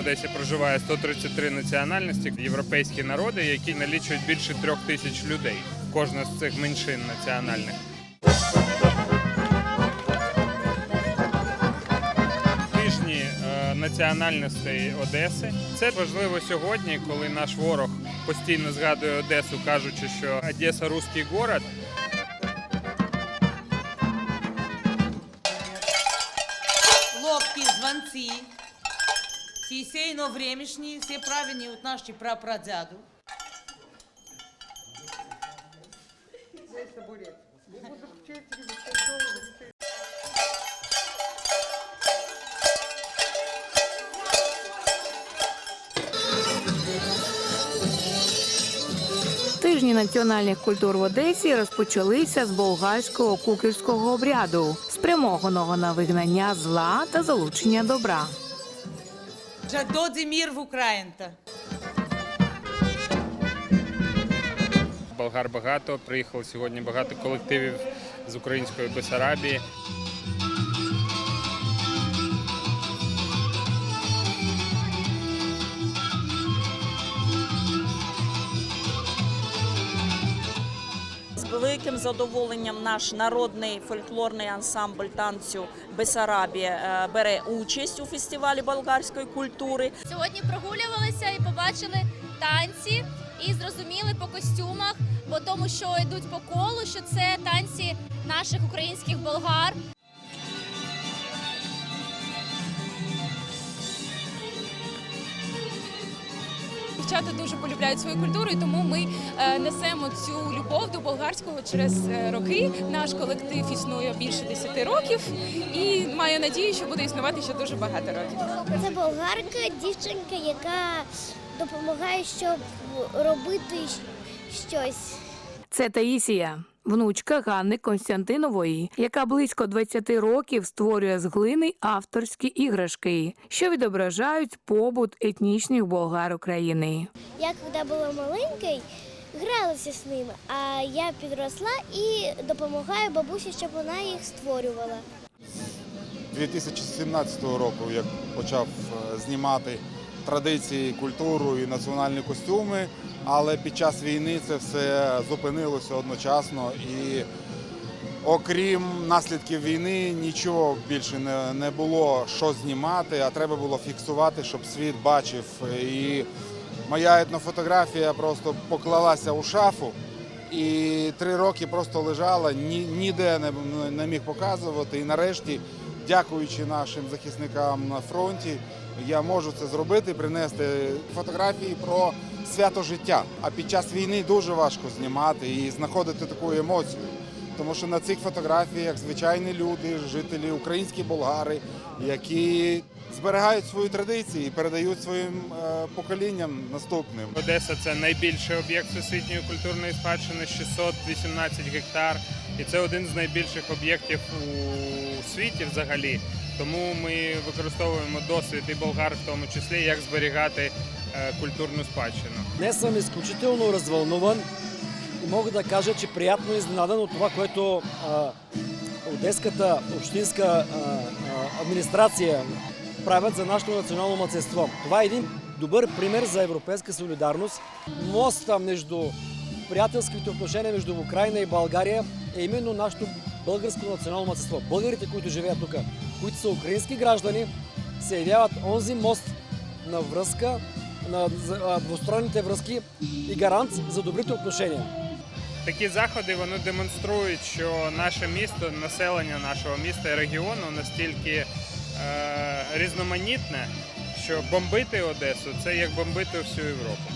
Одесі проживає 133 національності, європейські народи, які налічують більше трьох тисяч людей. Кожна з цих меншин національних. Тижні е, національностей Одеси. Це важливо сьогодні, коли наш ворог постійно згадує Одесу, кажучи, що Одеса русський город. ловкі звонці, ті сейно времішні, всі правильні от наші прапрадяду. Тижні національних культур в Одесі розпочалися з болгарського куківського обряду, спрямованого на вигнання зла та залучення добра. Жадоді мір в Українта. Болгар багато. Приїхало сьогодні багато колективів з української Бесарабії. Великим задоволенням наш народний фольклорний ансамбль танцю Бесарабія е, бере участь у фестивалі болгарської культури. Сьогодні прогулювалися і побачили танці і зрозуміли по костюмах, по тому, що йдуть по колу, що це танці наших українських болгар. Дівчата дуже полюбляють свою культуру, і тому ми е, несемо цю любов до болгарського через е, роки. Наш колектив існує більше 10 років і маю надію, що буде існувати ще дуже багато років. Це болгарка, дівчинка, яка допомагає, щоб робити щось. Це Таїсія, внучка Ганни Константинової, яка близько 20 років створює з глини авторські іграшки, що відображають побут етнічних болгар України. Я коли була маленькою, гралася з ними, а я підросла і допомагаю бабусі, щоб вона їх створювала. 2017 року, як почав е, знімати традиції, культуру і національні костюми, але під час війни це все зупинилося одночасно і. Окрім наслідків війни, нічого більше не, було що знімати, а треба було фіксувати, щоб світ бачив. І моя етнофотографія просто поклалася у шафу і три роки просто лежала, ні, ніде не міг показувати. І нарешті, дякуючи нашим захисникам на фронті, я можу це зробити, принести фотографії про свято життя. А під час війни дуже важко знімати і знаходити таку емоцію. Тому що на цих фотографіях звичайні люди, жителі українські болгари, які зберігають свої традиції і передають своїм е, поколінням наступним. Одеса це найбільший об'єкт всесвітньої культурної спадщини 618 гектар. І це один з найбільших об'єктів у світі взагалі. Тому ми використовуємо досвід і болгар, в тому числі, як зберігати е, культурну спадщину. Днес съм изключително развълнуван и мога да кажа, че приятно изненадан от това, което а, Одеската общинска администрация правят за нашето национално младсенство. Това е един добър пример за европейска солидарност. Моста между приятелските отношения между Украина и България е именно нашето българско национално младсенство. Българите, които живеят тук, които са украински граждани, се явяват онзи мост на връзка, на двустранните връзки і гарант за добрите отношения. Такі заходи вони демонструють, що наше місто, населення нашого міста і регіону настільки е, різноманітне, що бомбити Одесу це як бомбити всю Європу.